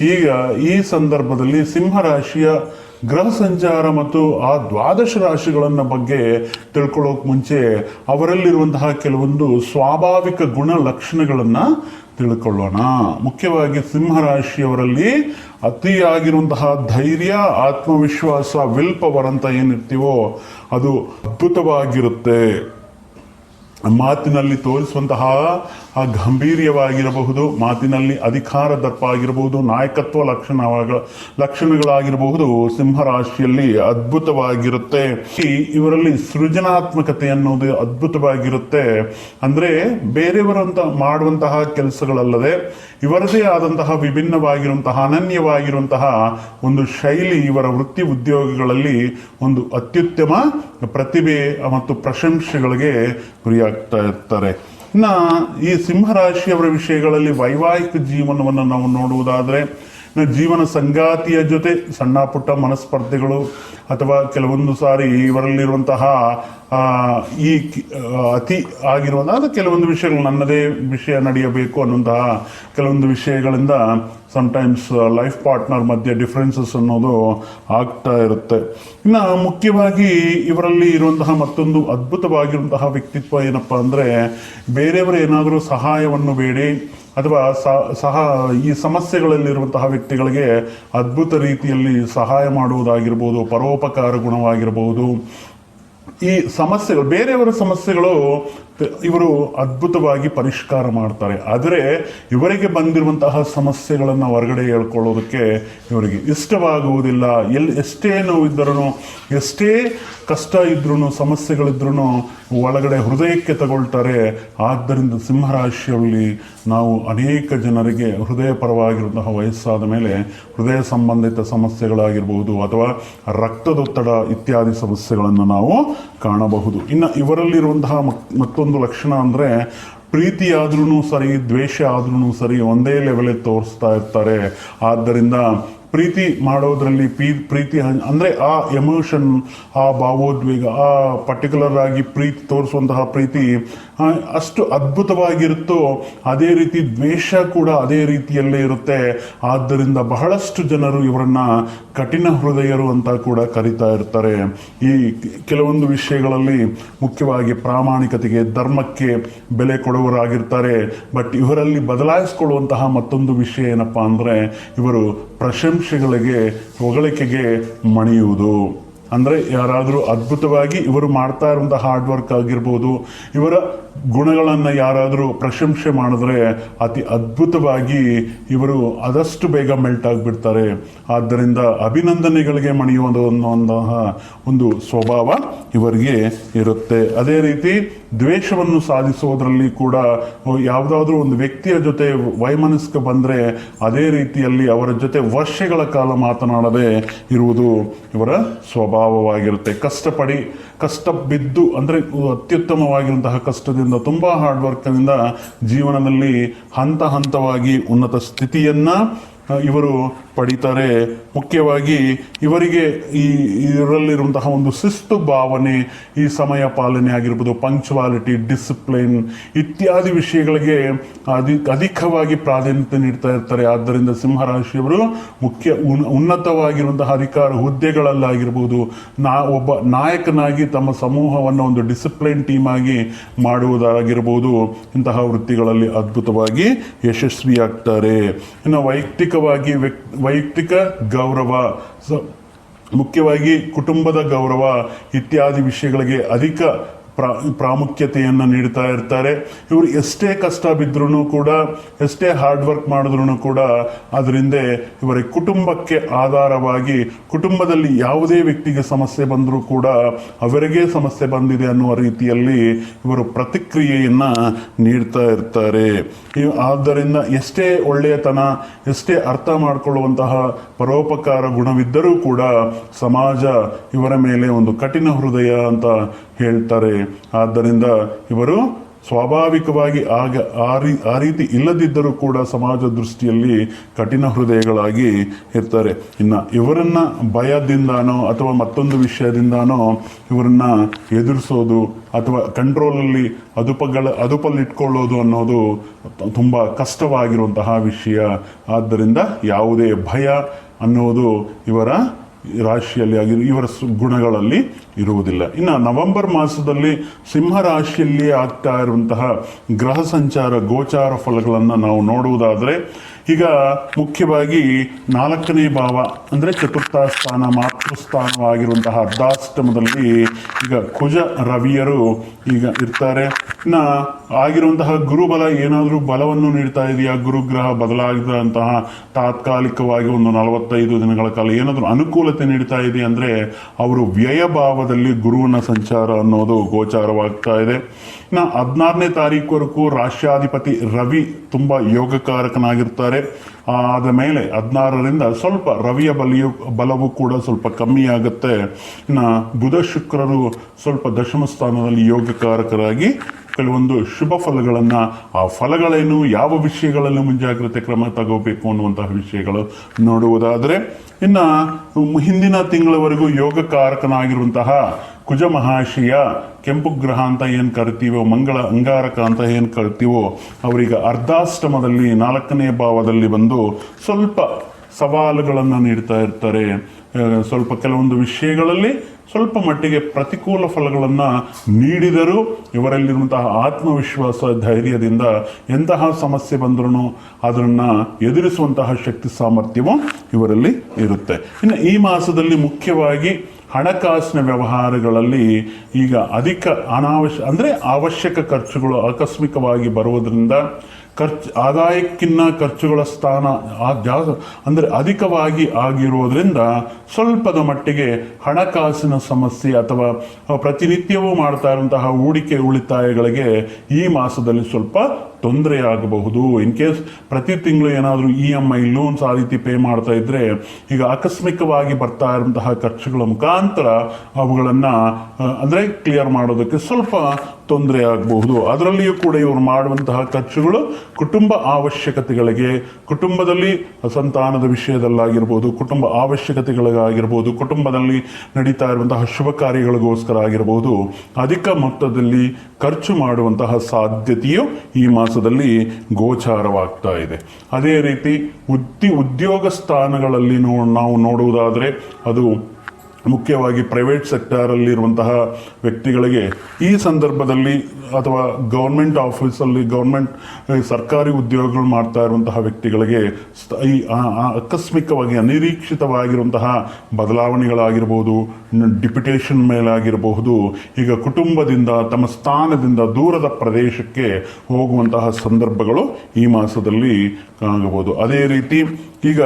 ಈಗ ಈ ಸಂದರ್ಭದಲ್ಲಿ ಸಿಂಹರಾಶಿಯ ಗ್ರಹ ಸಂಚಾರ ಮತ್ತು ಆ ದ್ವಾದಶ ರಾಶಿಗಳನ್ನ ಬಗ್ಗೆ ತಿಳ್ಕೊಳ್ಳೋಕೆ ಮುಂಚೆ ಅವರಲ್ಲಿರುವಂತಹ ಕೆಲವೊಂದು ಸ್ವಾಭಾವಿಕ ಗುಣ ಲಕ್ಷಣಗಳನ್ನ ತಿಳ್ಕೊಳ್ಳೋಣ. ಮುಖ್ಯವಾಗಿ ಸಿಂಹರಾಶಿಯವರಲ್ಲಿ ಅತಿಯಾಗಿರುವಂತಹ ಧೈರ್ಯ, ಆತ್ಮವಿಶ್ವಾಸ ವಿಲ್ ಪವರ್ ಅಂತ ಏನಿರ್ತೀವೋ ಅದು ಅದ್ಭುತವಾಗಿರುತ್ತೆ. ಮಾತಿನಲ್ಲಿ ತೋರಿಸುವಂತಹ ಗಂಭೀರ್ಯವಾಗಿರಬಹುದು ಮಾತಿನಲ್ಲಿ ಅಧಿಕಾರ ದರ್ಪ ಆಗಿರಬಹುದು ನಾಯಕತ್ವ ಲಕ್ಷಣವಾಗ ಲಕ್ಷಣಗಳಾಗಿರಬಹುದು, ಸಿಂಹರಾಶಿಯಲ್ಲಿ ಅದ್ಭುತವಾಗಿರುತ್ತೆ. ಇವರಲ್ಲಿ ಸೃಜನಾತ್ಮಕತೆ ಅನ್ನೋದು ಅದ್ಭುತವಾಗಿರುತ್ತೆ. ಅಂದ್ರೆ ಬೇರೆಯವರಂತ ಮಾಡುವಂತಹ ಕೆಲಸಗಳಲ್ಲದೆ, ಇವರದೇ ಆದಂತಹ ವಿಭಿನ್ನವಾಗಿರುವಂತಹ, ಅನನ್ಯವಾಗಿರುವಂತಹ ಒಂದು ಶೈಲಿ ಇವರ ವೃತ್ತಿ ಉದ್ಯೋಗಗಳಲ್ಲಿ ಒಂದು ಅತ್ಯುತ್ತಮ ಪ್ರತಿಭೆ ಮತ್ತು ಪ್ರಶಂಸೆಗಳಿಗೆ ಗುರಿಯಾಗ್ತಾ ಇರ್ತಾರೆ. ಇನ್ನ ಈ ಸಿಂಹರಾಶಿಯವರ ವಿಷಯಗಳಲ್ಲಿ ವೈವಾಹಿಕ ಜೀವನವನ್ನು ನಾವು ನೋಡುವುದಾದ್ರೆ ಜೀವನ ಸಂಗಾತಿಯ ಜೊತೆ ಸಣ್ಣ ಪುಟ್ಟ ಮನಸ್ಪರ್ಧೆಗಳು ಅಥವಾ ಕೆಲವೊಂದು ಸಾರಿ ಇವರಲ್ಲಿರುವಂತಹ ಈ ಅತಿ ಆಗಿರುವಂತಹ ಕೆಲವೊಂದು ವಿಷಯಗಳು ನನ್ನದೇ ವಿಷಯ ನಡೆಯಬೇಕು ಅನ್ನುವಂತಹ ಕೆಲವೊಂದು ವಿಷಯಗಳಿಂದ ಸಮಟೈಮ್ಸ್ ಲೈಫ್ ಪಾರ್ಟ್ನರ್ ಮಧ್ಯೆ ಡಿಫ್ರೆನ್ಸಸ್ ಅನ್ನೋದು ಆಗ್ತಾ ಇರುತ್ತೆ. ಇನ್ನು ಮುಖ್ಯವಾಗಿ ಇವರಲ್ಲಿ ಇರುವಂತಹ ಮತ್ತೊಂದು ಅದ್ಭುತವಾಗಿರುವಂತಹ ವ್ಯಕ್ತಿತ್ವ ಏನಪ್ಪಾ ಅಂದರೆ ಬೇರೆಯವರು ಏನಾದರೂ ಸಹಾಯವನ್ನು ಬೇಡಿ ಅಥವಾ ಸಹ ಈ ಸಮಸ್ಯೆಗಳಲ್ಲಿರುವಂತಹ ವ್ಯಕ್ತಿಗಳಿಗೆ ಅದ್ಭುತ ರೀತಿಯಲ್ಲಿ ಸಹಾಯ ಮಾಡುವುದಾಗಿರ್ಬೋದು, ಪರೋಪಕಾರ ಗುಣವಾಗಿರ್ಬೋದು. ಈ ಸಮಸ್ಯೆಗಳು ಬೇರೆಯವರ ಸಮಸ್ಯೆಗಳು ಇವರು ಅದ್ಭುತವಾಗಿ ಪರಿಷ್ಕಾರ ಮಾಡ್ತಾರೆ. ಆದರೆ ಇವರಿಗೆ ಬಂದಿರುವಂತಹ ಸಮಸ್ಯೆಗಳನ್ನು ಹೊರಗಡೆ ಹೇಳ್ಕೊಳ್ಳೋದಕ್ಕೆ ಇವರಿಗೆ ಇಷ್ಟವಾಗುವುದಿಲ್ಲ. ಎಲ್ಲಿ ಎಷ್ಟೇ ನೋವಿದ್ದರೂ ಎಷ್ಟೇ ಕಷ್ಟ ಇದ್ರೂ ಸಮಸ್ಯೆಗಳಿದ್ರೂ ಒಳಗಡೆ ಹೃದಯಕ್ಕೆ ತಗೊಳ್ತಾರೆ. ಆದ್ದರಿಂದ ಸಿಂಹರಾಶಿಯಲ್ಲಿ ನಾವು ಅನೇಕ ಜನರಿಗೆ ಹೃದಯ ಪರವಾಗಿರುವಂತಹ ವಯಸ್ಸಾದ ಮೇಲೆ ಹೃದಯ ಸಂಬಂಧಿತ ಸಮಸ್ಯೆಗಳಾಗಿರ್ಬೋದು ಅಥವಾ ರಕ್ತದೊತ್ತಡ ಇತ್ಯಾದಿ ಸಮಸ್ಯೆಗಳನ್ನು ನಾವು ಕಾಣಬಹುದು. ಇನ್ನು ಇವರಲ್ಲಿರುವಂತಹ ಮಕ್- ಮತ್ತೊಂದು ಲಕ್ಷಣ ಅಂದ್ರೆ ಪ್ರೀತಿ ಆದ್ರೂ ಸರಿ, ದ್ವೇಷ ಆದ್ರೂ ಸರಿ ಒಂದೇ ಲೆವೆಲಲ್ಲಿ ತೋರಿಸ್ತಾ ಇರ್ತಾರೆ. ಆದ್ದರಿಂದ ಪ್ರೀತಿ ಮಾಡೋದ್ರಲ್ಲಿ ಪೀ- ಪ್ರೀತಿ ಅಂದರೆ ಆ ಎಮೋಷನ್ ಆ ಭಾವೋದ್ವೇಗ, ಆ ಪರ್ಟಿಕ್ಯುಲರ್ ಆಗಿ ಪ್ರೀತಿ ತೋರಿಸುವಂತಹ ಪ್ರೀತಿ ಅಷ್ಟು ಅದ್ಭುತವಾಗಿರುತ್ತೋ ಅದೇ ರೀತಿ ದ್ವೇಷ ಕೂಡ ಅದೇ ರೀತಿಯಲ್ಲೇ ಇರುತ್ತೆ. ಆದ್ದರಿಂದ ಬಹಳಷ್ಟು ಜನರು ಇವರನ್ನ ಕಠಿಣ ಹೃದಯರು ಅಂತ ಕೂಡ ಕರಿತಾ ಇರ್ತಾರೆ. ಈ ಕೆಲವೊಂದು ವಿಷಯಗಳಲ್ಲಿ ಮುಖ್ಯವಾಗಿ ಪ್ರಾಮಾಣಿಕತೆಗೆ, ಧರ್ಮಕ್ಕೆ ಬೆಲೆ ಕೊಡುವರಾಗಿರ್ತಾರೆ ಬಟ್ ಇವರಲ್ಲಿ ಬದಲಾಯಿಸಿಕೊಳ್ಳುವಂತಹ ಮತ್ತೊಂದು ವಿಷಯ ಏನಪ್ಪಾ ಅಂದ್ರೆ, ಇವರು ಪ್ರಶಂಸೆಗಳಿಗೆ, ಹೊಗಳಿಕೆಗೆ ಮಣಿಯುವುದು. ಅಂದ್ರೆ ಯಾರಾದರೂ ಅದ್ಭುತವಾಗಿ ಇವರು ಮಾಡ್ತಾ ಇರುವಂಥ ಹಾರ್ಡ್ ವರ್ಕ್ ಆಗಿರ್ಬೋದು, ಇವರ ಗುಣಗಳನ್ನ ಯಾರಾದರೂ ಪ್ರಶಂಸೆ ಮಾಡಿದ್ರೆ ಅತಿ ಅದ್ಭುತವಾಗಿ ಇವರು ಆದಷ್ಟು ಬೇಗ ಮೆಲ್ಟ್ ಆಗಿಬಿಡ್ತಾರೆ. ಆದ್ದರಿಂದ ಅಭಿನಂದನೆಗಳಿಗೆ ಮಣಿಯುವಂತಹ ಒಂದು ಸ್ವಭಾವ ಇವರಿಗೆ ಇರುತ್ತೆ. ಅದೇ ರೀತಿ ದ್ವೇಷವನ್ನು ಸಾಧಿಸೋದ್ರಲ್ಲಿ ಕೂಡ ಯಾವುದಾದ್ರೂ ಒಂದು ವ್ಯಕ್ತಿಯ ಜೊತೆ ವೈಮನಸ್ಕ ಬಂದರೆ ಅದೇ ರೀತಿಯಲ್ಲಿ ಅವರ ಜೊತೆ ವರ್ಷಗಳ ಕಾಲ ಮಾತನಾಡದೆ ಇರುವುದು ಇವರ ಸ್ವಭಾವವಾಗಿರುತ್ತೆ. ಕಷ್ಟಪಡಿ ಕಷ್ಟ ಬಿದ್ದು ಅಂದರೆ ಅತ್ಯುತ್ತಮವಾಗಿರುವಂತಹ ಕಷ್ಟದಿಂದ ತುಂಬಾ ಹಾರ್ಡ್ ವರ್ಕ್ನಿಂದ ಜೀವನದಲ್ಲಿ ಹಂತ ಹಂತವಾಗಿ ಉನ್ನತ ಸ್ಥಿತಿಯನ್ನ ಇವರು ಪಡಿತಾರೆ. ಮುಖ್ಯವಾಗಿ ಇವರಿಗೆ ಈ, ಇದರಲ್ಲಿರುವಂತಹ ಒಂದು ಶಿಸ್ತು ಭಾವನೆ ಈ ಸಮಯ ಪಾಲನೆ ಆಗಿರ್ಬೋದು ಪಂಕ್ಚುವಾಲಿಟಿ ಡಿಸಿಪ್ಲಿನ್ ಇತ್ಯಾದಿ ವಿಷಯಗಳಿಗೆ ಅಧಿ, ಅಧಿಕವಾಗಿ ಪ್ರಾಧಾನ್ಯತೆ ನೀಡ್ತಾ ಇರ್ತಾರೆ. ಆದ್ದರಿಂದ ಸಿಂಹರಾಶಿಯವರು ಮುಖ್ಯ ಉನ್- ಉನ್ನತವಾಗಿರುವಂತಹ ಅಧಿಕಾರ ಹುದ್ದೆಗಳಲ್ಲಾಗಿರ್ಬೋದು, ನಾ, ಒಬ್ಬ ನಾಯಕನಾಗಿ ತಮ್ಮ ಸಮೂಹವನ್ನು ಒಂದು ಡಿಸಿಪ್ಲಿನ್ ಟೀಮ್ ಆಗಿ ಮಾಡುವುದಾಗಿರ್ಬೋದು. ಇಂತಹ ವೃತ್ತಿಗಳಲ್ಲಿ ಅದ್ಭುತವಾಗಿ ಯಶಸ್ವಿಯಾಗ್ತಾರೆ. ಇನ್ನು ವೈಯಕ್ತಿಕವಾಗಿ ವ್ಯಕ್- ವೈಯಕ್ತಿಕ ಗೌರವ ಮುಖ್ಯವಾಗಿ ಕುಟುಂಬದ ಗೌರವ ಇತ್ಯಾದಿ ವಿಷಯಗಳಿಗೆ ಅಧಿಕ ಪ್ರಾ, ಪ್ರಾಮುಖ್ಯತೆಯನ್ನು ನೀಡ್ತಾ ಇರ್ತಾರೆ. ಇವರು ಎಷ್ಟೇ ಕಷ್ಟ ಬಿದ್ದರೂ ಕೂಡ, ಎಷ್ಟೇ ಹಾರ್ಡ್ ವರ್ಕ್ ಮಾಡಿದ್ರು ಕೂಡ ಅದರಿಂದ ಇವರ ಕುಟುಂಬಕ್ಕೆ ಆಧಾರವಾಗಿ, ಕುಟುಂಬದಲ್ಲಿ ಯಾವುದೇ ವ್ಯಕ್ತಿಗೆ ಸಮಸ್ಯೆ ಬಂದರೂ ಕೂಡ ಅವರಿಗೆ ಸಮಸ್ಯೆ ಬಂದಿದೆ ಅನ್ನುವ ರೀತಿಯಲ್ಲಿ ಇವರು ಪ್ರತಿಕ್ರಿಯೆಯನ್ನು ನೀಡ್ತಾ ಇರ್ತಾರೆ. ಆದ್ದರಿಂದ ಎಷ್ಟೇ ಒಳ್ಳೆಯತನ, ಎಷ್ಟೇ ಅರ್ಥ ಮಾಡಿಕೊಳ್ಳುವಂತಹ ಪರೋಪಕಾರ ಗುಣವಿದ್ದರೂ ಕೂಡ ಸಮಾಜ ಇವರ ಮೇಲೆ ಒಂದು ಕಠಿಣ ಹೃದಯ ಅಂತ ಹೇಳ್ತಾರೆ. ಆದ್ದರಿಂದ ಇವರು ಸ್ವಾಭಾವಿಕವಾಗಿ ಆಗ ಆ ರೀ, ಆ ರೀತಿ ಇಲ್ಲದಿದ್ದರೂ ಕೂಡ ಸಮಾಜ ದೃಷ್ಟಿಯಲ್ಲಿ ಕಠಿಣ ಹೃದಯಗಳಾಗಿ ಇರ್ತಾರೆ. ಇನ್ನು ಇವರನ್ನ ಭಯದಿಂದಾನೋ ಅಥವಾ ಮತ್ತೊಂದು ವಿಷಯದಿಂದನೋ ಇವರನ್ನ ಎದುರಿಸೋದು ಅಥವಾ ಕಂಟ್ರೋಲಲ್ಲಿ ಅದುಪಗಳ, ಅದುಪಲ್ಲಿಟ್ಕೊಳ್ಳೋದು ಅನ್ನೋದು ತುಂಬ ಕಷ್ಟವಾಗಿರುವಂತಹ ವಿಷಯ. ಆದ್ದರಿಂದ ಯಾವುದೇ ಭಯ ಅನ್ನೋದು ಇವರ ರಾಶಿಯಲ್ಲಿ ಆಗಿ ಇವರ ಗುಣಗಳಲ್ಲಿ ಇರುವುದಿಲ್ಲ. ಇನ್ನು ನವೆಂಬರ್ ಮಾಸದಲ್ಲಿ ಸಿಂಹ ರಾಶಿಯಲ್ಲಿ ಆಗ್ತಾ ಇರುವಂತಹ ಗ್ರಹ ಸಂಚಾರ ಗೋಚಾರ ಫಲಗಳನ್ನು ನಾವು ನೋಡುವುದಾದರೆ, ಈಗ ಮುಖ್ಯವಾಗಿ ನಾಲ್ಕನೇ ಭಾವ ಅಂದರೆ ಚತುರ್ಥ ಸ್ಥಾನ ಮಾತೃಸ್ಥಾನವಾಗಿರುವಂತಹ ಅರ್ಧಾಷ್ಟಮದಲ್ಲಿ ಈಗ ಕುಜ ರವಿಯರು ಈಗ ಇರ್ತಾರೆ. ಇನ್ನು ಆಗಿರುವಂತಹ ಗುರುಬಲ ಏನಾದರೂ ಬಲವನ್ನು ನೀಡ್ತಾ ಇದೆಯಾ? ಗುರುಗ್ರಹ ಬದಲಾಗಿದಂತಹ ತಾತ್ಕಾಲಿಕವಾಗಿ ಒಂದು ನಲವತ್ತೈದು ದಿನಗಳ ಕಾಲ ಏನಾದರೂ ಅನುಕೂಲತೆ ನೀಡ್ತಾ ಇದೆ ಅಂದರೆ ಅವರು ವ್ಯಯಭಾವದಲ್ಲಿ ಗುರುವಿನ ಸಂಚಾರ ಅನ್ನೋದು ಗೋಚಾರವಾಗ್ತಾ ಇದೆ. ಇನ್ನು ಹದಿನಾರನೇ ತಾರೀಕುವರೆಗೂ ರಾಷ್ಟ್ರಾಧಿಪತಿ ರವಿ ತುಂಬ ಯೋಗಕಾರಕನಾಗಿರ್ತಾರೆ. ಆದ ಮೇಲೆ ಹದಿನಾರರಿಂದ ಸ್ವಲ್ಪ ರವಿಯ ಬಲಿಯು, ಬಲವು ಕೂಡ ಸ್ವಲ್ಪ ಕಮ್ಮಿ ಆಗುತ್ತೆ. ಇನ್ನು ಬುಧ ಶುಕ್ರರು ಸ್ವಲ್ಪ ದಶಮ ಸ್ಥಾನದಲ್ಲಿ ಯೋಗಕಾರಕರಾಗಿ ಕೆಲವೊಂದು ಶುಭ ಫಲಗಳನ್ನು, ಆ ಫಲಗಳೇನು, ಯಾವ ವಿಷಯಗಳಲ್ಲಿ ಮುಂಜಾಗ್ರತೆ ಕ್ರಮ ತಗೋಬೇಕು ಅನ್ನುವಂತಹ ವಿಷಯಗಳು ನೋಡುವುದಾದರೆ, ಇನ್ನು ಹಿಂದಿನ ತಿಂಗಳವರೆಗೂ ಯೋಗಕಾರಕನಾಗಿರುವಂತಹ ಕುಜ ಮಹಾಶಿಯ ಕೆಂಪು ಗ್ರಹ ಅಂತ ಏನು ಕರಿತೀವೋ, ಮಂಗಳ ಅಂಗಾರಕ ಅಂತ ಏನು ಕರಿತೀವೋ, ಅವರಿಗೆ ಅರ್ಧಾಷ್ಟಮದಲ್ಲಿ, ನಾಲ್ಕನೇ ಭಾವದಲ್ಲಿ ಬಂದು ಸ್ವಲ್ಪ ಸವಾಲುಗಳನ್ನು ನೀಡ್ತಾ ಇರ್ತಾರೆ. ಸ್ವಲ್ಪ ಕೆಲವೊಂದು ವಿಷಯಗಳಲ್ಲಿ ಸ್ವಲ್ಪ ಮಟ್ಟಿಗೆ ಪ್ರತಿಕೂಲ ಫಲಗಳನ್ನು ನೀಡಿದರೂ ಇವರಲ್ಲಿರುವಂತಹ ಆತ್ಮವಿಶ್ವಾಸ ಧೈರ್ಯದಿಂದ ಎಂತಹ ಸಮಸ್ಯೆ ಬಂದರೂ ಅದನ್ನು ಎದುರಿಸುವಂತಹ ಶಕ್ತಿ ಸಾಮರ್ಥ್ಯವು ಇವರಲ್ಲಿ ಇರುತ್ತೆ. ಇನ್ನು ಈ ಮಾಸದಲ್ಲಿ ಮುಖ್ಯವಾಗಿ ಹಣಕಾಸಿನ ವ್ಯವಹಾರಗಳಲ್ಲಿ ಈಗ ಅಧಿಕ ಅನಾವಶ್ಯ ಅಂದರೆ ಅವಶ್ಯಕ ಖರ್ಚುಗಳು ಆಕಸ್ಮಿಕವಾಗಿ ಬರುವುದರಿಂದ ಖರ್ಚು, ಆದಾಯಕ್ಕಿನ್ನ ಖರ್ಚುಗಳ ಸ್ಥಾನ ಜಾ- ಅಂದರೆ ಅಧಿಕವಾಗಿ ಆಗಿರುವುದರಿಂದ ಸ್ವಲ್ಪದ ಮಟ್ಟಿಗೆ ಹಣಕಾಸಿನ ಸಮಸ್ಯೆ ಅಥವಾ ಪ್ರತಿನಿತ್ಯವೂ ಮಾಡ್ತಾ ಇರುವಂತಹ ಹೂಡಿಕೆ ಉಳಿತಾಯಗಳಿಗೆ ಈ ಮಾಸದಲ್ಲಿ ಸ್ವಲ್ಪ ತೊಂದರೆಯಾಗಬಹುದು ಇನ್ ಕೇಸ್ ಪ್ರತಿ ತಿಂಗಳು ಏನಾದರೂ ಇ ಎಂ ಐ ಲೋನ್ಸ್ ಆ ರೀತಿ ಪೇ ಮಾಡ್ತಾ ಇದ್ರೆ, ಈಗ ಆಕಸ್ಮಿಕವಾಗಿ ಬರ್ತಾ ಇರುವಂತಹ ಖರ್ಚುಗಳ ಮುಖಾಂತರ ಅವುಗಳನ್ನು ಅಂದರೆ ಕ್ಲಿಯರ್ ಮಾಡೋದಕ್ಕೆ ಸ್ವಲ್ಪ ತೊಂದರೆ ಆಗಬಹುದು. ಅದರಲ್ಲಿಯೂ ಕೂಡ ಇವರು ಮಾಡುವಂತಹ ಖರ್ಚುಗಳು ಕುಟುಂಬ ಅವಶ್ಯಕತೆಗಳಿಗೆ, ಕುಟುಂಬದಲ್ಲಿ ಸಂತಾನದ ವಿಷಯದಲ್ಲಾಗಿರ್ಬೋದು, ಕುಟುಂಬ ಅವಶ್ಯಕತೆಗಳಿಗಾಗಿರ್ಬೋದು, ಕುಟುಂಬದಲ್ಲಿ ನಡೀತಾ ಇರುವಂತಹ ಶುಭ ಕಾರ್ಯಗಳಿಗೋಸ್ಕರ ಆಗಿರಬಹುದು ಅಧಿಕ ಮೊತ್ತದಲ್ಲಿ ಖರ್ಚು ಮಾಡುವಂತಹ ಸಾಧ್ಯತೆಯು ಈ ಮಾಸದಲ್ಲಿ ಗೋಚಾರವಾಗ್ತಾ ಇದೆ. ಅದೇ ರೀತಿ ಉದ್ದಿ ಉದ್ಯೋಗ ಸ್ಥಾನಗಳಲ್ಲಿ ನೋ- ನಾವು ನೋಡುವುದಾದರೆ ಅದು ಮುಖ್ಯವಾಗಿ ಪ್ರೈವೇಟ್ ಸೆಕ್ಟರಲ್ಲಿರುವಂತಹ ವ್ಯಕ್ತಿಗಳಿಗೆ ಈ ಸಂದರ್ಭದಲ್ಲಿ ಅಥವಾ ಗೌರ್ಮೆಂಟ್ ಆಫೀಸಲ್ಲಿ ಗೌರ್ಮೆಂಟ್ ಸರ್ಕಾರಿ ಉದ್ಯೋಗಗಳು ಮಾಡ್ತಾ ಇರುವಂತಹ ವ್ಯಕ್ತಿಗಳಿಗೆ ಈ ಆಕಸ್ಮಿಕವಾಗಿ ಅನಿರೀಕ್ಷಿತವಾಗಿರುವಂತಹ ಬದಲಾವಣೆಗಳಾಗಿರ್ಬೋದು ಡಿಪ್ಯುಟೇಷನ್ ಮೇಲಾಗಿರಬಹುದು. ಈಗ ಕುಟುಂಬದಿಂದ ತಮ್ಮ ಸ್ಥಾನದಿಂದ ದೂರದ ಪ್ರದೇಶಕ್ಕೆ ಹೋಗುವಂತಹ ಸಂದರ್ಭಗಳು ಈ ಮಾಸದಲ್ಲಿ ಆಗಬಹುದು ಅದೇ ರೀತಿ ಈಗ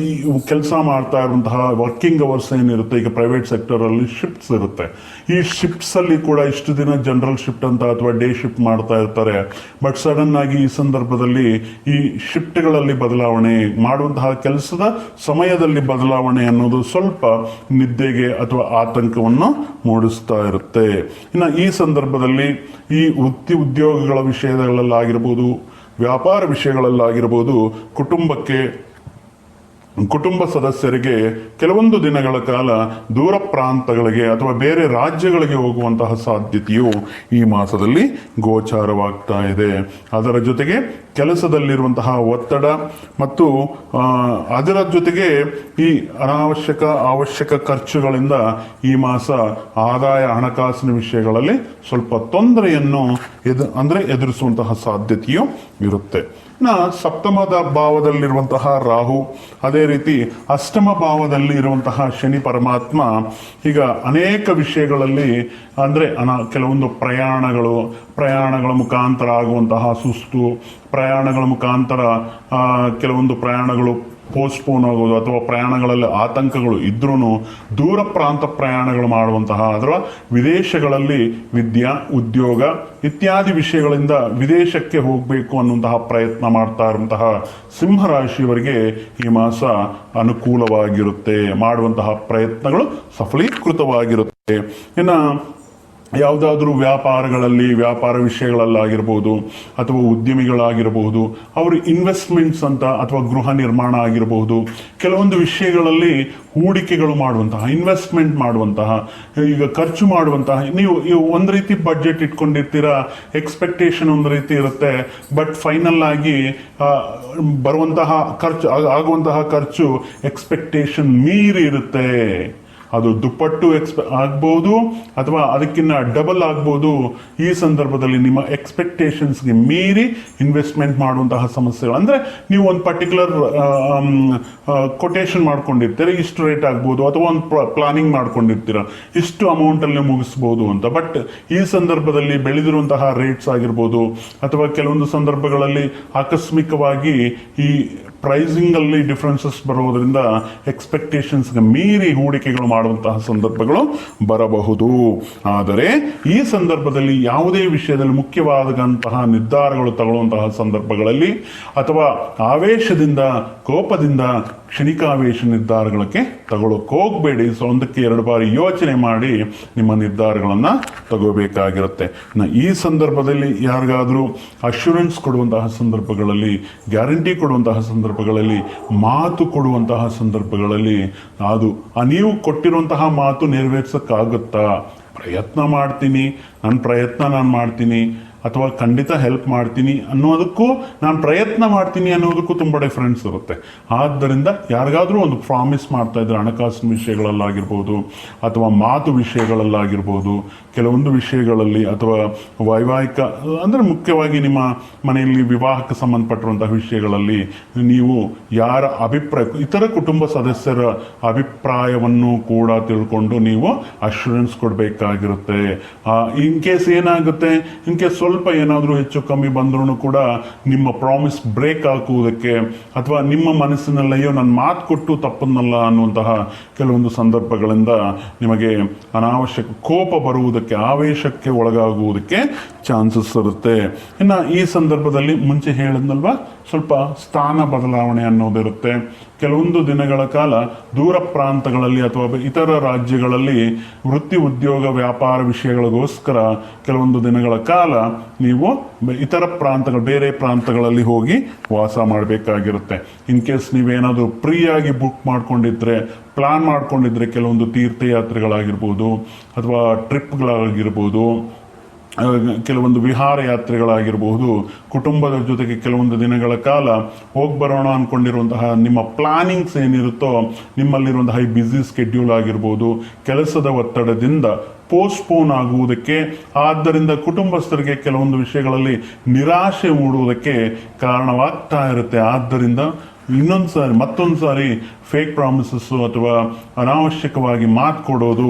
ಈ ಕೆಲಸ ಮಾಡ್ತಾ ಇರುವಂತಹ ವರ್ಕಿಂಗ್ ಅವರ್ಸ್ ಏನಿರುತ್ತೆ, ಈಗ ಪ್ರೈವೇಟ್ ಸೆಕ್ಟರ್ ಅಲ್ಲಿ ಶಿಫ್ಟ್ಸ್ ಇರುತ್ತೆ. ಈ ಶಿಫ್ಟ್ಸ್ ಅಲ್ಲಿ ಕೂಡ ಇಷ್ಟು ದಿನ ಜನರಲ್ ಶಿಫ್ಟ್ ಅಂತ ಅಥವಾ ಡೇ ಶಿಫ್ಟ್ ಮಾಡ್ತಾ ಇರ್ತಾರೆ. ಬಟ್ ಸಡನ್ ಆಗಿ ಈ ಸಂದರ್ಭದಲ್ಲಿ ಈ ಶಿಫ್ಟ್ಗಳಲ್ಲಿ ಬದಲಾವಣೆ ಮಾಡುವಂತಹ ಕೆಲಸದ ಸಮಯದಲ್ಲಿ ಬದಲಾವಣೆ ಅನ್ನೋದು ಸ್ವಲ್ಪ ನಿದ್ದೆಗೆ ಅಥವಾ ಆತಂಕವನ್ನು ಮೂಡಿಸ್ತಾ ಇರುತ್ತೆ. ಇನ್ನು ಈ ಸಂದರ್ಭದಲ್ಲಿ ಈ ವೃತ್ತಿ ಉದ್ಯೋಗಗಳ ವಿಷಯಗಳಲ್ಲಾಗಿರ್ಬೋದು ವ್ಯಾಪಾರ ವಿಷಯಗಳಲ್ಲಾಗಿರ್ಬೋದು ಕುಟುಂಬಕ್ಕೆ ಕುಟುಂಬ ಸದಸ್ಯರಿಗೆ ಕೆಲವೊಂದು ದಿನಗಳ ಕಾಲ ದೂರ ಪ್ರಾಂತಗಳಿಗೆ ಅಥವಾ ಬೇರೆ ರಾಜ್ಯಗಳಿಗೆ ಹೋಗುವಂತಹ ಸಾಧ್ಯತೆಯು ಈ ಮಾಸದಲ್ಲಿ ಗೋಚಾರವಾಗ್ತಾ ಇದೆ. ಅದರ ಜೊತೆಗೆ ಕೆಲಸದಲ್ಲಿರುವಂತಹ ಒತ್ತಡ ಮತ್ತು ಅದರ ಜೊತೆಗೆ ಈ ಅನಾವಶ್ಯಕ, ಅವಶ್ಯಕ ಖರ್ಚುಗಳಿಂದ ಈ ಮಾಸ ಆದಾಯ ಹಣಕಾಸಿನ ವಿಷಯಗಳಲ್ಲಿ ಸ್ವಲ್ಪ ತೊಂದರೆಯನ್ನು ಎದು, ಅಂದರೆ ಎದುರಿಸುವಂತಹ ಸಾಧ್ಯತೆಯು ಇರುತ್ತೆ. ಇನ್ನು ಸಪ್ತಮದ ಭಾವದಲ್ಲಿರುವಂತಹ ರಾಹು, ಅದೇ ರೀತಿ ಅಷ್ಟಮ ಭಾವದಲ್ಲಿ ಇರುವಂತಹ ಶನಿ ಪರಮಾತ್ಮ, ಈಗ ಅನೇಕ ವಿಷಯಗಳಲ್ಲಿ ಅಂದರೆ ಅನ ಕೆಲವೊಂದು ಪ್ರಯಾಣಗಳು, ಪ್ರಯಾಣಗಳ ಮುಖಾಂತರ ಆಗುವಂತಹ ಸುಸ್ತು, ಪ್ರಯಾಣಗಳ ಮುಖಾಂತರ ಕೆಲವೊಂದು ಪ್ರಯಾಣಗಳು ಪೋಸ್ಟ್ಪೋನ್ ಆಗೋದು ಅಥವಾ ಪ್ರಯಾಣಗಳಲ್ಲಿ ಆತಂಕಗಳು ಇದ್ರೂ ದೂರ ಪ್ರಾಂತ ಪ್ರಯಾಣಗಳು ಮಾಡುವಂತಹ ಅಥವಾ ವಿದೇಶಗಳಲ್ಲಿ ವಿದ್ಯಾ, ಉದ್ಯೋಗ ಇತ್ಯಾದಿ ವಿಷಯಗಳಿಂದ ವಿದೇಶಕ್ಕೆ ಹೋಗಬೇಕು ಅನ್ನುವಂತಹ ಪ್ರಯತ್ನ ಮಾಡ್ತಾ ಇರುವಂತಹ ಸಿಂಹರಾಶಿಯವರಿಗೆ ಈ ಮಾಸ ಅನುಕೂಲವಾಗಿರುತ್ತೆ. ಮಾಡುವಂತಹ ಪ್ರಯತ್ನಗಳು ಸಫಲೀಕೃತವಾಗಿರುತ್ತೆ. ಇನ್ನು ಯಾವುದಾದ್ರೂ ವ್ಯಾಪಾರಗಳಲ್ಲಿ, ವ್ಯಾಪಾರ ವಿಷಯಗಳಲ್ಲಾಗಿರ್ಬೋದು, ಅಥವಾ ಉದ್ಯಮಿಗಳಾಗಿರಬಹುದು ಅವರು ಇನ್ವೆಸ್ಟ್ಮೆಂಟ್ಸ್ ಅಂತ ಅಥವಾ ಗೃಹ ನಿರ್ಮಾಣ ಆಗಿರಬಹುದು ಕೆಲವೊಂದು ವಿಷಯಗಳಲ್ಲಿ ಹೂಡಿಕೆಗಳು ಮಾಡುವಂತಹ ಇನ್ವೆಸ್ಟ್ಮೆಂಟ್ ಮಾಡುವಂತಹ, ಈಗ ಖರ್ಚು ಮಾಡುವಂತಹ, ನೀವು ಒಂದು ರೀತಿ ಬಡ್ಜೆಟ್ ಇಟ್ಕೊಂಡಿರ್ತೀರಾ ಎಕ್ಸ್ಪೆಕ್ಟೇಷನ್ ಒಂದು ರೀತಿ ಇರುತ್ತೆ ಬಟ್ ಫೈನಲ್ ಆಗಿ ಬರುವಂತಹ ಖರ್ಚು ಆಗ- ಆಗುವಂತಹ ಖರ್ಚು ಎಕ್ಸ್ಪೆಕ್ಟೇಷನ್ ಮೀರಿ ಇರುತ್ತೆ. ಅದು ದುಪ್ಪಟ್ಟು ಎಕ್ಸ್ಪೆ ಆಗ್ಬೋದು ಅಥವಾ ಅದಕ್ಕಿಂತ ಡಬಲ್ ಆಗ್ಬೋದು. ಈ ಸಂದರ್ಭದಲ್ಲಿ ನಿಮ್ಮ ಎಕ್ಸ್ಪೆಕ್ಟೇಷನ್ಸ್ಗೆ ಮೀರಿ ಇನ್ವೆಸ್ಟ್ಮೆಂಟ್ ಮಾಡುವಂತಹ ಸಮಸ್ಯೆಗಳು. ಅಂದರೆ ನೀವು ಒಂದು ಪರ್ಟಿಕ್ಯುಲರ್ ಕೊಟೇಶನ್ ಮಾಡ್ಕೊಂಡಿರ್ತೀರ, ಇಷ್ಟು ರೇಟ್ ಆಗ್ಬೋದು ಅಥವಾ ಒಂದು ಪ್ಲಾನಿಂಗ್ ಮಾಡ್ಕೊಂಡಿರ್ತೀರ, ಇಷ್ಟು ಅಮೌಂಟಲ್ಲಿ ಮುಗಿಸ್ಬೋದು ಅಂತ. ಬಟ್ ಈ ಸಂದರ್ಭದಲ್ಲಿ ಬೆಳೆದಿರುವಂತಹ ರೇಟ್ಸ್ ಆಗಿರ್ಬೋದು ಅಥವಾ ಕೆಲವೊಂದು ಸಂದರ್ಭಗಳಲ್ಲಿ ಆಕಸ್ಮಿಕವಾಗಿ ಈ ಪ್ರೈಸಿಂಗ್ ಅಲ್ಲಿ ಡಿಫ್ರೆನ್ಸಸ್ ಬರುವುದರಿಂದ ಎಕ್ಸ್ಪೆಕ್ಟೇಷನ್ಸ್ಗೆ ಮೀರಿ ಹೂಡಿಕೆಗಳು ಮಾಡುವಂತಹ ಸಂದರ್ಭಗಳು ಬರಬಹುದು. ಆದರೆ ಈ ಸಂದರ್ಭದಲ್ಲಿ ಯಾವುದೇ ವಿಷಯದಲ್ಲಿ ಮುಖ್ಯವಾದಂತಹ ನಿರ್ಧಾರಗಳು ತಗೊಳ್ಳುವಂತಹ ಸಂದರ್ಭಗಳಲ್ಲಿ ಅಥವಾ ಆವೇಶದಿಂದ, ಕೋಪದಿಂದ ಕ್ಷಣಿಕಾವೇಶ ನಿರ್ಧಾರಗಳಕ್ಕೆ ತಗೊಳ್ಳೋಕೆ ಹೋಗಬೇಡಿ. ಸೊ, ಒಂದಕ್ಕೆ ಎರಡು ಬಾರಿ ಯೋಚನೆ ಮಾಡಿ ನಿಮ್ಮ ನಿರ್ಧಾರಗಳನ್ನು ತಗೋಬೇಕಾಗಿರುತ್ತೆ. ಈ ಸಂದರ್ಭದಲ್ಲಿ ಯಾರಿಗಾದರೂ ಅಶ್ಯೂರೆನ್ಸ್ ಕೊಡುವಂತಹ ಸಂದರ್ಭಗಳಲ್ಲಿ ಗ್ಯಾರಂಟಿ ಕೊಡುವಂತಹ ಸಂದರ್ಭಗಳಲ್ಲಿ, ಮಾತು ಕೊಡುವಂತಹ ಸಂದರ್ಭಗಳಲ್ಲಿ ಅದು ನೀವು ಕೊಟ್ಟಿರುವಂತಹ ಮಾತು ನೆರವೇರ್ಸೋಕ್ಕಾಗುತ್ತಾ? ಪ್ರಯತ್ನ ಮಾಡ್ತೀನಿ. ನನ್ನ ಪ್ರಯತ್ನ ನಾನು ಮಾಡ್ತೀನಿ. ಅಥವಾ ಖಂಡಿತ ಹೆಲ್ಪ್ ಮಾಡ್ತೀನಿ ಅನ್ನೋದಕ್ಕೂ ನಾನು ಪ್ರಯತ್ನ ಮಾಡ್ತೀನಿ ಅನ್ನೋದಕ್ಕೂ ತುಂಬ ಡಿಫ್ರೆನ್ಸ್ ಇರುತ್ತೆ. ಆದ್ದರಿಂದ ಯಾರಿಗಾದರೂ ಒಂದು ಪ್ರಾಮಿಸ್ ಮಾಡ್ತಾ ಇದ್ರೆ ಹಣಕಾಸಿನ ವಿಷಯಗಳಲ್ಲಾಗಿರ್ಬೋದು, ಅಥವಾ ಮಾತು ವಿಷಯಗಳಲ್ಲಾಗಿರ್ಬೋದು, ಕೆಲವೊಂದು ವಿಷಯಗಳಲ್ಲಿ ಅಥವಾ ವೈವಾಹಿಕ, ಅಂದರೆ ಮುಖ್ಯವಾಗಿ ನಿಮ್ಮ ಮನೆಯಲ್ಲಿ ವಿವಾಹಕ್ಕೆ ಸಂಬಂಧಪಟ್ಟಿರುವಂತಹ ವಿಷಯಗಳಲ್ಲಿ ನೀವು ಯಾರ ಅಭಿಪ್ರಾಯ, ಇತರ ಕುಟುಂಬ ಸದಸ್ಯರ ಅಭಿಪ್ರಾಯವನ್ನು ಕೂಡ ತಿಳ್ಕೊಂಡು ನೀವು ಅಶ್ಯೂರೆನ್ಸ್ ಕೊಡಬೇಕಾಗಿರುತ್ತೆ. ಇನ್ ಕೇಸ್ ಏನಾಗುತ್ತೆ ಇನ್ ಕೇಸ್ ಸ್ವಲ್ಪ ಏನಾದರೂ ಹೆಚ್ಚು ಕಮ್ಮಿ ಬಂದ್ರೂ ಕೂಡ ನಿಮ್ಮ ಪ್ರಾಮಿಸ್ ಬ್ರೇಕ್ ಹಾಕುವುದಕ್ಕೆ ಅಥವಾ ನಿಮ್ಮ ಮನಸ್ಸಿನಲ್ಲಿ ಅಯ್ಯೋ ನಾನು ಮಾತು ಕೊಟ್ಟು ತಪ್ಪನ್ನಲ್ಲ ಅನ್ನುವಂತಹ ಕೆಲವೊಂದು ಸಂದರ್ಭಗಳಿಂದ ನಿಮಗೆ ಅನಾವಶ್ಯಕ ಕೋಪ ಬರುವುದಕ್ಕೆ, ಆವೇಶಕ್ಕೆ ಒಳಗಾಗುವುದಕ್ಕೆ ಚಾನ್ಸಸ್ ಇರುತ್ತೆ. ಇನ್ನು ಈ ಸಂದರ್ಭದಲ್ಲಿ ಮುಂಚೆ ಹೇಳಿದ್ನಲ್ವಾ? ಸ್ವಲ್ಪ ಸ್ಥಾನ ಬದಲಾವಣೆ ಅನ್ನೋದಿರುತ್ತೆ. ಕೆಲವೊಂದು ದಿನಗಳ ಕಾಲ ದೂರ ಪ್ರಾಂತಗಳಲ್ಲಿ ಅಥವಾ ಇತರ ರಾಜ್ಯಗಳಲ್ಲಿ ವೃತ್ತಿ ಉದ್ಯೋಗ ವ್ಯಾಪಾರ ವಿಷಯಗಳಿಗೋಸ್ಕರ ಕೆಲವೊಂದು ದಿನಗಳ ಕಾಲ ನೀವು ಇತರ ಪ್ರಾಂತಗಳು, ಬೇರೆ ಪ್ರಾಂತಗಳಲ್ಲಿ ಹೋಗಿ ವಾಸ ಮಾಡಬೇಕಾಗಿರುತ್ತೆ. ಇನ್ ಕೇಸ್ ನೀವೇನಾದರೂ ಫ್ರೀಯಾಗಿ ಬುಕ್ ಮಾಡ್ಕೊಂಡಿದ್ರೆ ಪ್ಲಾನ್ ಮಾಡ್ಕೊಂಡಿದ್ರೆ ಕೆಲವೊಂದು ತೀರ್ಥಯಾತ್ರೆಗಳಾಗಿರ್ಬೋದು ಅಥವಾ ಟ್ರಿಪ್ಗಳಾಗಿರ್ಬೋದು ಕೆಲವೊಂದು ವಿಹಾರ ಯಾತ್ರೆಗಳಾಗಿರಬಹುದು ಕುಟುಂಬದ ಜೊತೆಗೆ ಕೆಲವೊಂದು ದಿನಗಳ ಕಾಲ ಹೋಗಿ ಬರೋಣ ಅಂದ್ಕೊಂಡಿರುವಂತಹ ನಿಮ್ಮ ಪ್ಲಾನಿಂಗ್ಸ್ ಏನಿರುತ್ತೋ, ನಿಮ್ಮಲ್ಲಿರುವಂತಹ ಈ ಬ್ಯುಸಿ ಸ್ಕೆಡ್ಯೂಲ್ ಆಗಿರ್ಬೋದು, ಕೆಲಸದ ಒತ್ತಡದಿಂದ ಪೋಸ್ಟ್ಪೋನ್ ಆಗುವುದಕ್ಕೆ, ಆದ್ದರಿಂದ ಕುಟುಂಬಸ್ಥರಿಗೆ ಕೆಲವೊಂದು ವಿಷಯಗಳಲ್ಲಿ ನಿರಾಶೆ ಮೂಡುವುದಕ್ಕೆ ಕಾರಣವಾಗ್ತಾ ಇರುತ್ತೆ. ಆದ್ದರಿಂದ ಇನ್ನೊಂದು ಸಾರಿ ಮತ್ತೊಂದು ಸಾರಿ ಫೇಕ್ ಪ್ರಾಮಿಸಸ್ಸು ಅಥವಾ ಅನಾವಶ್ಯಕವಾಗಿ ಮಾತು ಕೊಡೋದು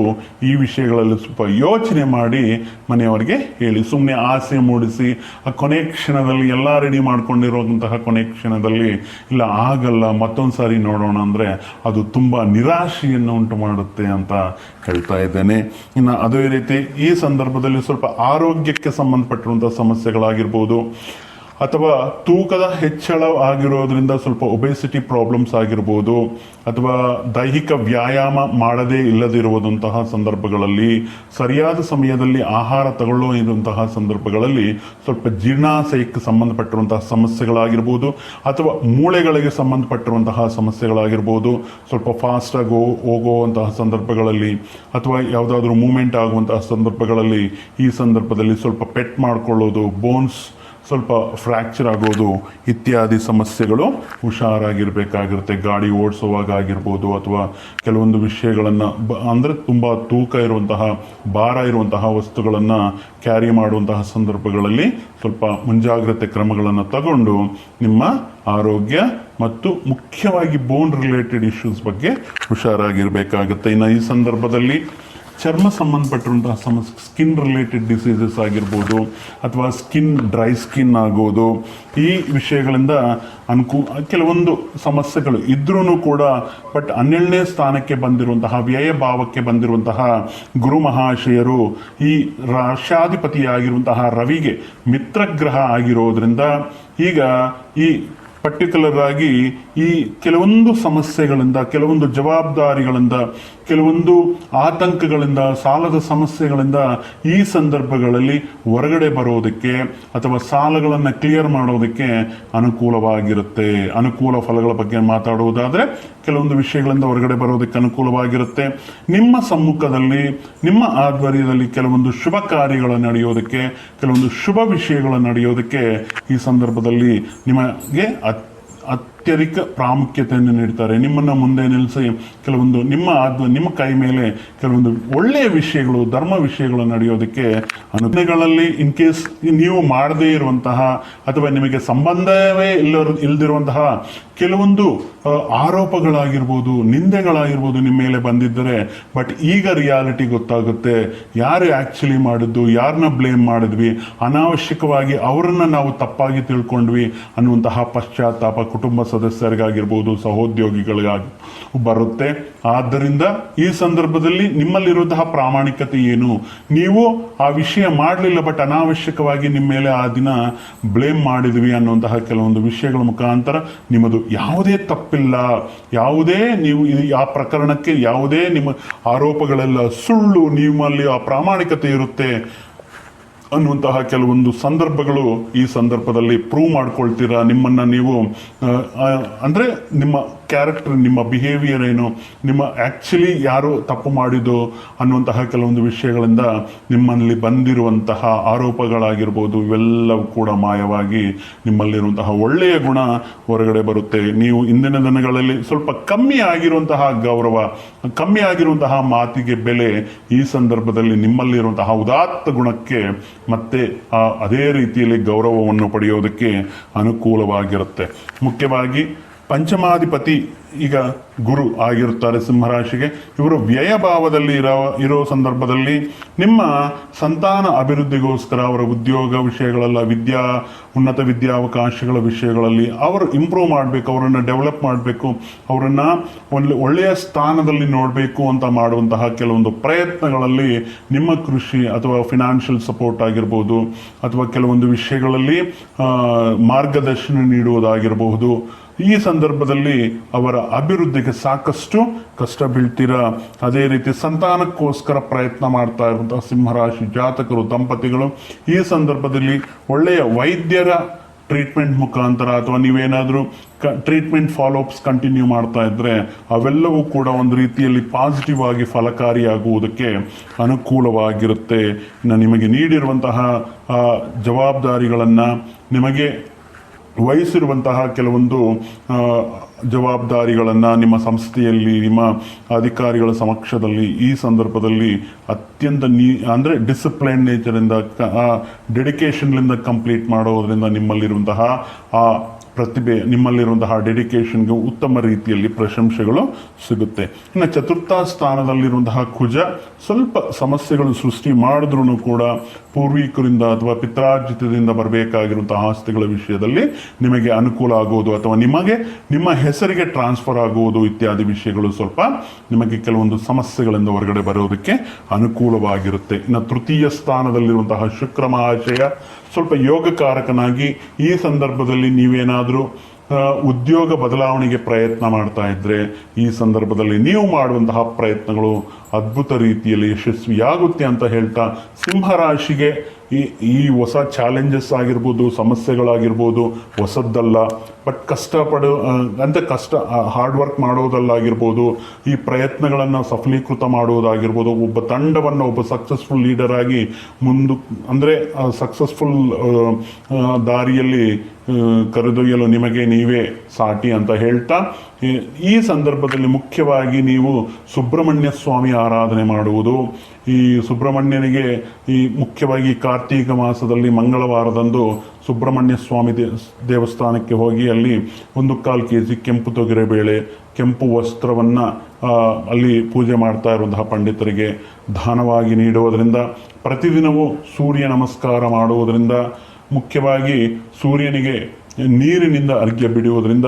ಈ ವಿಷಯಗಳಲ್ಲಿ ಸ್ವಲ್ಪ ಯೋಚನೆ ಮಾಡಿ ಮನೆಯವರಿಗೆ ಹೇಳಿ. ಸುಮ್ಮನೆ ಆಸೆ ಮೂಡಿಸಿ, ಆ ಕೊನೆ ಕ್ಷಣದಲ್ಲಿ ಎಲ್ಲ ರೆಡಿ ಮಾಡ್ಕೊಂಡಿರೋದಂತಹ ಕೊನೆ ಕ್ಷಣದಲ್ಲಿ, ಇಲ್ಲ ಆಗಲ್ಲ ಮತ್ತೊಂದು ಸಾರಿ ನೋಡೋಣ ಅಂದರೆ ಅದು ತುಂಬ ನಿರಾಶೆಯನ್ನು ಉಂಟು ಮಾಡುತ್ತೆ ಅಂತ ಹೇಳ್ತಾ ಇದ್ದೇನೆ. ಇನ್ನು ಅದೇ ರೀತಿ ಈ ಸಂದರ್ಭದಲ್ಲಿ ಸ್ವಲ್ಪ ಆರೋಗ್ಯಕ್ಕೆ ಸಂಬಂಧಪಟ್ಟಿರುವಂಥ ಸಮಸ್ಯೆಗಳಾಗಿರ್ಬೋದು. ಅಥವಾ ತೂಕದ ಹೆಚ್ಚಳ ಆಗಿರೋದ್ರಿಂದ ಸ್ವಲ್ಪ ಒಬೆಸಿಟಿ ಪ್ರಾಬ್ಲಮ್ಸ್ ಆಗಿರ್ಬೋದು, ಅಥವಾ ದೈಹಿಕ ವ್ಯಾಯಾಮ ಮಾಡದೇ ಇಲ್ಲದಿರುವುದಂತಹ ಸಂದರ್ಭಗಳಲ್ಲಿ, ಸರಿಯಾದ ಸಮಯದಲ್ಲಿ ಆಹಾರ ತಗೊಳ್ಳೋ ಇರುವಂತಹ ಸಂದರ್ಭಗಳಲ್ಲಿ ಸ್ವಲ್ಪ ಜೀರ್ಣಾಶಯಕ್ಕೆ ಸಂಬಂಧಪಟ್ಟಿರುವಂತಹ ಸಮಸ್ಯೆಗಳಾಗಿರ್ಬೋದು, ಅಥವಾ ಮೂಳೆಗಳಿಗೆ ಸಂಬಂಧಪಟ್ಟಿರುವಂತಹ ಸಮಸ್ಯೆಗಳಾಗಿರ್ಬೋದು, ಸ್ವಲ್ಪ ಫಾಸ್ಟಾಗಿ ಹೋಗುವಂತಹ ಸಂದರ್ಭಗಳಲ್ಲಿ, ಅಥವಾ ಯಾವುದಾದ್ರೂ ಮೂಮೆಂಟ್ ಆಗುವಂತಹ ಸಂದರ್ಭಗಳಲ್ಲಿ ಈ ಸಂದರ್ಭದಲ್ಲಿ ಸ್ವಲ್ಪ ಪೆಟ್ ಮಾಡಿಕೊಳ್ಳೋದು ಬೋನ್ಸ್ ಸ್ವಲ್ಪ ಫ್ರ್ಯಾಕ್ಚರ್ ಆಗೋದು ಇತ್ಯಾದಿ ಸಮಸ್ಯೆಗಳು ಹುಷಾರಾಗಿರಬೇಕಾಗಿರುತ್ತೆ. ಗಾಡಿ ಓಡಿಸುವಾಗ ಆಗಿರ್ಬೋದು ಅಥವಾ ಕೆಲವೊಂದು ವಿಷಯಗಳನ್ನು ಬ ಅಂದರೆ ತುಂಬ ತೂಕ ಇರುವಂತಹ, ಭಾರ ಇರುವಂತಹ ವಸ್ತುಗಳನ್ನು ಕ್ಯಾರಿ ಮಾಡುವಂತಹ ಸಂದರ್ಭಗಳಲ್ಲಿ ಸ್ವಲ್ಪ ಮುಂಜಾಗ್ರತೆ ಕ್ರಮಗಳನ್ನು ತಗೊಂಡು ನಿಮ್ಮ ಆರೋಗ್ಯ ಮತ್ತು ಮುಖ್ಯವಾಗಿ ಬೋನ್ ರಿಲೇಟೆಡ್ ಇಶ್ಯೂಸ್ ಬಗ್ಗೆ ಹುಷಾರಾಗಿರಬೇಕಾಗುತ್ತೆ. ಇನ್ನು ಈ ಸಂದರ್ಭದಲ್ಲಿ ಚರ್ಮ ಸಂಬಂಧಪಟ್ಟಿರುವಂತಹ ಸಮಸ್ಯೆ ಸ್ಕಿನ್ ರಿಲೇಟೆಡ್ ಡಿಸೀಸಸ್ ಆಗಿರ್ಬೋದು ಅಥವಾ ಸ್ಕಿನ್ ಡ್ರೈ ಸ್ಕಿನ್ ಆಗೋದು, ಈ ವಿಷಯಗಳಿಂದ ಅನುಕೂ, ಕೆಲವೊಂದು ಸಮಸ್ಯೆಗಳು ಇದ್ರೂ ಕೂಡ ಬಟ್ ಹನ್ನೆರಡನೇ ಸ್ಥಾನಕ್ಕೆ ಬಂದಿರುವಂತಹ, ವ್ಯಯ ಭಾವಕ್ಕೆ ಬಂದಿರುವಂತಹ ಗುರು ಮಹಾಶಯರು ಈ ರಾಷ್ಟ್ರಾಧಿಪತಿಯಾಗಿರುವಂತಹ ರವಿಗೆ ಮಿತ್ರಗ್ರಹ ಆಗಿರೋದ್ರಿಂದ ಈಗ ಈ ಪರ್ಟಿಕ್ಯುಲರ್ ಆಗಿ ಈ ಕೆಲವೊಂದು ಸಮಸ್ಯೆಗಳಿಂದ, ಕೆಲವೊಂದು ಜವಾಬ್ದಾರಿಗಳಿಂದ ಕೆಲವೊಂದು ಆತಂಕಗಳಿಂದ, ಸಾಲದ ಸಮಸ್ಯೆಗಳಿಂದ ಈ ಸಂದರ್ಭಗಳಲ್ಲಿ ಹೊರಗಡೆ ಬರೋದಕ್ಕೆ ಅಥವಾ ಸಾಲಗಳನ್ನು ಕ್ಲಿಯರ್ ಮಾಡೋದಕ್ಕೆ ಅನುಕೂಲವಾಗಿರುತ್ತೆ. ಅನುಕೂಲ ಫಲಗಳ ಬಗ್ಗೆ ಮಾತಾಡುವುದಾದರೆ, ಕೆಲವೊಂದು ವಿಷಯಗಳಿಂದ ಹೊರಗಡೆ ಬರೋದಕ್ಕೆ ಅನುಕೂಲವಾಗಿರುತ್ತೆ. ನಿಮ್ಮ ಸಮ್ಮುಖದಲ್ಲಿ, ನಿಮ್ಮ ಆಧ್ವರ್ಯದಲ್ಲಿ ಕೆಲವೊಂದು ಶುಭ ಕಾರ್ಯಗಳು ನಡೆಯೋದಕ್ಕೆ, ಕೆಲವೊಂದು ಶುಭ ವಿಷಯಗಳು ನಡೆಯೋದಕ್ಕೆ ಈ ಸಂದರ್ಭದಲ್ಲಿ ನಿಮಗೆ ಅತ್- ಅತ್ಯಧಿಕ ಪ್ರಾಮುಖ್ಯತೆಯನ್ನು ನೀಡ್ತಾರೆ. ನಿಮ್ಮನ್ನ ಮುಂದೆ ನಿಲ್ಲಿಸಿ ಕೆಲವೊಂದು ನಿಮ್ಮ ನಿಮ್ಮ ಕೈ ಮೇಲೆ ಕೆಲವೊಂದು ಒಳ್ಳೆಯ ವಿಷಯಗಳು, ಧರ್ಮ ವಿಷಯಗಳು ನಡೆಯೋದಕ್ಕೆ ಅನುಜ್ಞೆಗಳಲ್ಲಿ ಇನ್ ಕೇಸ್ ನೀವು ಮಾಡದೇ ಇರುವಂತಹ ಅಥವಾ ನಿಮಗೆ ಸಂಬಂಧವೇ ಇಲ್ಲ ಇಲ್ದಿರುವಂತಹ ಕೆಲವೊಂದು ಆರೋಪಗಳಾಗಿರ್ಬೋದು, ನಿಂದೆಗಳಾಗಿರ್ಬೋದು ನಿಮ್ಮ ಮೇಲೆ ಬಂದಿದ್ದರೆ ಬಟ್ ಈಗ ರಿಯಾಲಿಟಿ ಗೊತ್ತಾಗುತ್ತೆ. ಯಾರು ಆ್ಯಕ್ಚುಲಿ ಮಾಡಿದ್ದು ಯಾರನ್ನ ಬ್ಲೇಮ್ ಮಾಡಿದ್ವಿ, ಅನಾವಶ್ಯಕವಾಗಿ ಅವರನ್ನು ನಾವು ತಪ್ಪಾಗಿ ತಿಳ್ಕೊಂಡ್ವಿ ಅನ್ನುವಂತಹ ಪಶ್ಚಾತ್ತಾಪ ಕುಟುಂಬ ಸದಸ್ಯರಿಗಾಗಿರ್ಬೋದು, ಸಹೋದ್ಯೋಗಿಗಳಿಗಾಗಿ ಬರುತ್ತೆ. ಆದ್ದರಿಂದ ಈ ಸಂದರ್ಭದಲ್ಲಿ ನಿಮ್ಮಲ್ಲಿರುವಂತಹ ಪ್ರಾಮಾಣಿಕತೆ ಏನು? ನೀವು ಆ ವಿಷಯ ಮಾಡಲಿಲ್ಲ ಬಟ್ ಅನಾವಶ್ಯಕವಾಗಿ ನಿಮ್ಮ ಮೇಲೆ ಆ ದಿನ ಬ್ಲೇಮ್ ಮಾಡಿದ್ವಿ ಅನ್ನುವಂತಹ ಕೆಲವೊಂದು ವಿಷಯಗಳ ಮುಖಾಂತರ ನಿಮ್ಮದು ಯಾವುದೇ ತಪ್ಪಿಲ್ಲ. ಯಾವುದೇ ನೀವು ಆ ಪ್ರಕರಣಕ್ಕೆ ಯಾವುದೇ ನಿಮ್ಮ ಆರೋಪಗಳೆಲ್ಲ ಸುಳ್ಳು, ನಿಮ್ಮಲ್ಲಿ ಆ ಪ್ರಾಮಾಣಿಕತೆ ಇರುತ್ತೆ. ಅನ್ನುವಂತಹ ಕೆಲವೊಂದು ಸಂದರ್ಭಗಳು ಈ ಸಂದರ್ಭದಲ್ಲಿ ಪ್ರೂವ್ ಮಾಡ್ಕೊಳ್ತೀರಾ ನಿಮ್ಮನ್ನ ನೀವು? ಅಂದ್ರೆ ನಿಮ್ಮ ಕ್ಯಾರೆಕ್ಟರ್ ನಿಮ್ಮ ಬಿಹೇವಿಯರ್ ಏನು, ನಿಮ್ಮ ಆಕ್ಚುಲಿ ಯಾರು ತಪ್ಪು ಮಾಡಿದ್ದು ಅನ್ನುವಂತಹ ಕೆಲವೊಂದು ವಿಷಯಗಳಿಂದ ನಿಮ್ಮಲ್ಲಿ ಬಂದಿರುವಂತಹ ಆರೋಪಗಳಾಗಿರ್ಬೋದು, ಇವೆಲ್ಲವೂ ಕೂಡ ಮಾಯವಾಗಿ ನಿಮ್ಮಲ್ಲಿರುವಂತಹ ಒಳ್ಳೆಯ ಗುಣ ಹೊರಗಡೆ ಬರುತ್ತೆ. ನೀವು ಇಂದಿನ ದಿನಗಳಲ್ಲಿ ಸ್ವಲ್ಪ ಕಮ್ಮಿ ಆಗಿರುವಂತಹ ಗೌರವ, ಕಮ್ಮಿ ಆಗಿರುವಂತಹ ಮಾತಿಗೆ ಬೆಲೆ ಈ ಸಂದರ್ಭದಲ್ಲಿ ನಿಮ್ಮಲ್ಲಿರುವಂತಹ ಉದಾತ್ತ ಗುಣಕ್ಕೆ ಮತ್ತೆ ಅದೇ ರೀತಿಯಲ್ಲಿ ಗೌರವವನ್ನು ಪಡೆಯೋದಕ್ಕೆ ಅನುಕೂಲವಾಗಿರುತ್ತೆ. ಮುಖ್ಯವಾಗಿ ಪಂಚಮಾಧಿಪತಿ ಈಗ ಗುರು ಆಗಿರುತ್ತಾರೆ ಸಿಂಹರಾಶಿಗೆ. ಇವರು ವ್ಯಯ ಭಾವದಲ್ಲಿ ಇರೋ ಇರೋ ಸಂದರ್ಭದಲ್ಲಿ ನಿಮ್ಮ ಸಂತಾನ ಅಭಿವೃದ್ಧಿಗೋಸ್ಕರ ಅವರ ಉದ್ಯೋಗ ವಿಷಯಗಳೆಲ್ಲ, ವಿದ್ಯಾ, ಉನ್ನತ ವಿದ್ಯಾವಕಾಶಗಳ ವಿಷಯಗಳಲ್ಲಿ ಅವರು ಇಂಪ್ರೂವ್ ಮಾಡಬೇಕು, ಅವರನ್ನು ಡೆವಲಪ್ ಮಾಡಬೇಕು, ಅವರನ್ನು ಒಂದು ಒಳ್ಳೆಯ ಸ್ಥಾನದಲ್ಲಿ ನೋಡಬೇಕು ಅಂತ ಮಾಡುವಂತಹ ಕೆಲವೊಂದು ಪ್ರಯತ್ನಗಳಲ್ಲಿ ನಿಮ್ಮ ಕೃಷಿ ಅಥವಾ ಫಿನಾನ್ಷಿಯಲ್ ಸಪೋರ್ಟ್ ಆಗಿರ್ಬೋದು, ಅಥವಾ ಕೆಲವೊಂದು ವಿಷಯಗಳಲ್ಲಿ ಮಾರ್ಗದರ್ಶನ ನೀಡುವುದಾಗಿರಬಹುದು ಈ ಸಂದರ್ಭದಲ್ಲಿ ಅವರ ಅಭಿವೃದ್ಧಿಗೆ ಸಾಕಷ್ಟು ಕಷ್ಟ ಬೀಳ್ತೀರ. ಅದೇ ರೀತಿ ಸಂತಾನಕ್ಕೋಸ್ಕರ ಪ್ರಯತ್ನ ಮಾಡ್ತಾ ಇರುವಂತಹ ಸಿಂಹರಾಶಿ ಜಾತಕರು, ದಂಪತಿಗಳು, ಈ ಸಂದರ್ಭದಲ್ಲಿ ಒಳ್ಳೆಯ ವೈದ್ಯರ ಟ್ರೀಟ್ಮೆಂಟ್ ಮುಖಾಂತರ ಅಥವಾ ನೀವೇನಾದರೂ ಕ, ಟ್ರೀಟ್ಮೆಂಟ್ ಫಾಲೋಅಪ್ಸ್ ಕಂಟಿನ್ಯೂ ಮಾಡ್ತಾ ಇದ್ದರೆ ಅವೆಲ್ಲವೂ ಕೂಡ ಒಂದು ರೀತಿಯಲ್ಲಿ ಪಾಸಿಟಿವ್ ಆಗಿ ಫಲಕಾರಿಯಾಗುವುದಕ್ಕೆ ಅನುಕೂಲವಾಗಿರುತ್ತೆ. ನಿಮಗೆ ನೀಡಿರುವಂತಹ ಜವಾಬ್ದಾರಿಗಳನ್ನು ನಿಮಗೆ ವಹಿಸಿರುವಂತಹ ಕೆಲವೊಂದು ಜವಾಬ್ದಾರಿಗಳನ್ನು ನಿಮ್ಮ ಸಂಸ್ಥೆಯಲ್ಲಿ, ನಿಮ್ಮ ಅಧಿಕಾರಿಗಳ ಸಮಕ್ಷದಲ್ಲಿ ಈ ಸಂದರ್ಭದಲ್ಲಿ ಅತ್ಯಂತ ನೀ, ಅಂದರೆ ಡಿಸಿಪ್ಲೈನ್ ನೇಚರಿಂದ ಡೆಡಿಕೇಶನ್ಲಿಂದ ಕಂಪ್ಲೀಟ್ ಮಾಡೋದರಿಂದ ನಿಮ್ಮಲ್ಲಿರುವಂತಹ ಆ ಪ್ರತಿಭೆ ನಿಮ್ಮಲ್ಲಿರುವಂತಹ ಡೆಡಿಕೇಶನ್ಗೆ ಉತ್ತಮ ರೀತಿಯಲ್ಲಿ ಪ್ರಶಂಸೆಗಳು ಸಿಗುತ್ತೆ. ಇನ್ನು ಚತುರ್ಥ ಸ್ಥಾನದಲ್ಲಿರುವಂತಹ ಕುಜ, ಸ್ವಲ್ಪ ಸಮಸ್ಯೆಗಳು ಸೃಷ್ಟಿ ಮಾಡಿದ್ರೂ ಕೂಡ ಪೂರ್ವಿಕರಿಂದ ಅಥವಾ ಪಿತ್ರಾರ್ಜಿತದಿಂದ ಬರಬೇಕಾಗಿರುವಂತಹ ಆಸ್ತಿಗಳ ವಿಷಯದಲ್ಲಿ ನಿಮಗೆ ಅನುಕೂಲ ಆಗುವುದು ಅಥವಾ ನಿಮಗೆ, ನಿಮ್ಮ ಹೆಸರಿಗೆ ಟ್ರಾನ್ಸ್ಫರ್ ಆಗುವುದು ಇತ್ಯಾದಿ ವಿಷಯಗಳು ಸ್ವಲ್ಪ ನಿಮಗೆ ಕೆಲವೊಂದು ಸಮಸ್ಯೆಗಳಿಂದ ಹೊರಗಡೆ ಬರೋದಕ್ಕೆ ಅನುಕೂಲವಾಗಿರುತ್ತೆ. ಇನ್ನು ತೃತೀಯ ಸ್ಥಾನದಲ್ಲಿರುವಂತಹ ಶುಕ್ರ ಮಹಾಶಯ ಸ್ವಲ್ಪ ಯೋಗಕಾರಕನಾಗಿ ಈ ಸಂದರ್ಭದಲ್ಲಿ ನೀವೇನಾದರೂ ಉದ್ಯೋಗ ಬದಲಾವಣೆಗೆ ಪ್ರಯತ್ನ ಮಾಡ್ತಾ ಇದ್ರೆ ಈ ಸಂದರ್ಭದಲ್ಲಿ ನೀವು ಮಾಡುವಂತಹ ಪ್ರಯತ್ನಗಳು ಅದ್ಭುತ ರೀತಿಯಲ್ಲಿ ಯಶಸ್ವಿಯಾಗುತ್ತೆ ಅಂತ ಹೇಳ್ತಾ ಸಿಂಹರಾಶಿಗೆ ಈ ಈ ಹೊಸ ಚಾಲೆಂಜಸ್ ಆಗಿರ್ಬೋದು, ಸಮಸ್ಯೆಗಳಾಗಿರ್ಬೋದು, ಹೊಸದ್ದಲ್ಲ. ಬಟ್ ಕಷ್ಟಪಡು ಅಂತ ಕಷ್ಟ ಹಾರ್ಡ್ ವರ್ಕ್ ಮಾಡೋದಲ್ಲಾಗಿರ್ಬೋದು, ಈ ಪ್ರಯತ್ನಗಳನ್ನು ಸಫಲೀಕೃತ ಮಾಡೋದಾಗಿರ್ಬೋದು, ಒಬ್ಬ ತಂಡವನ್ನು ಒಬ್ಬ ಸಕ್ಸಸ್ಫುಲ್ ಲೀಡರ್ ಆಗಿ ಮುಂದು, ಅಂದರೆ ಸಕ್ಸಸ್ಫುಲ್ ದಾರಿಯಲ್ಲಿ ಕರೆದೊಯ್ಯಲು ನಿಮಗೆ ನೀವೇ ಸಾಟಿ ಅಂತ ಹೇಳ್ತಾ ಈ- ಸಂದರ್ಭದಲ್ಲಿ ಮುಖ್ಯವಾಗಿ ನೀವು ಸುಬ್ರಹ್ಮಣ್ಯ ಸ್ವಾಮಿ ಆರಾಧನೆ ಮಾಡುವುದು. ಈ ಸುಬ್ರಹ್ಮಣ್ಯನಿಗೆ ಈ ಮುಖ್ಯವಾಗಿ ಕಾರ್ತೀಕ ಮಾಸದಲ್ಲಿ ಮಂಗಳವಾರದಂದು ಸುಬ್ರಹ್ಮಣ್ಯ ಸ್ವಾಮಿ ದೇವಸ್ಥಾನಕ್ಕೆ ಹೋಗಿ ಅಲ್ಲಿ ಒಂದು ಕಾಲು ಕೆ ಜಿ ಕೆಂಪು ತೊಗರಿಬೇಳೆ ಕೆಂಪು ವಸ್ತ್ರವನ್ನು ಅಲ್ಲಿ ಪೂಜೆ ಮಾಡ್ತಾ ಇರುವಂತಹ ಪಂಡಿತರಿಗೆ ದಾನವಾಗಿ ನೀಡುವುದರಿಂದ ಪ್ರತಿದಿನವೂ ಸೂರ್ಯ ನಮಸ್ಕಾರ ಮಾಡುವುದರಿಂದ ಮುಖ್ಯವಾಗಿ ಸೂರ್ಯನಿಗೆ ನೀರಿನಿಂದ ಅರ್ಘ್ಯ ಬಿಡುವುದರಿಂದ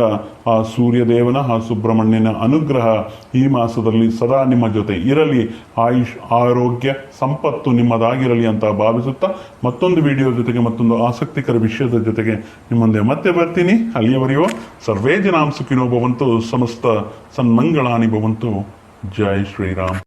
ಆ ಸೂರ್ಯದೇವನ ಆ ಸುಬ್ರಹ್ಮಣ್ಯನ ಅನುಗ್ರಹ ಈ ಮಾಸದಲ್ಲಿ ಸದಾ ನಿಮ್ಮ ಜೊತೆ ಇರಲಿ. ಆಯುಷ್, ಆರೋಗ್ಯ, ಸಂಪತ್ತು ನಿಮ್ಮದಾಗಿರಲಿ ಅಂತ ಭಾವಿಸುತ್ತಾ ಮತ್ತೊಂದು ವಿಡಿಯೋ ಜೊತೆಗೆ, ಮತ್ತೊಂದು ಆಸಕ್ತಿಕರ ವಿಷಯದ ಜೊತೆಗೆ ನಿಮ್ಮೊಂದೆ ಮತ್ತೆ ಬರ್ತೀನಿ. ಅಲ್ಲಿಯವರೆಗೂ ಸರ್ವೇ ಜನಾಂ ಸುಖಿನೋ ಭವಂತು, ಸಮಸ್ತ ಸನ್ಮಂಗಳಾನಿ ಭವಂತು. ಜೈ ಶ್ರೀರಾಮ್.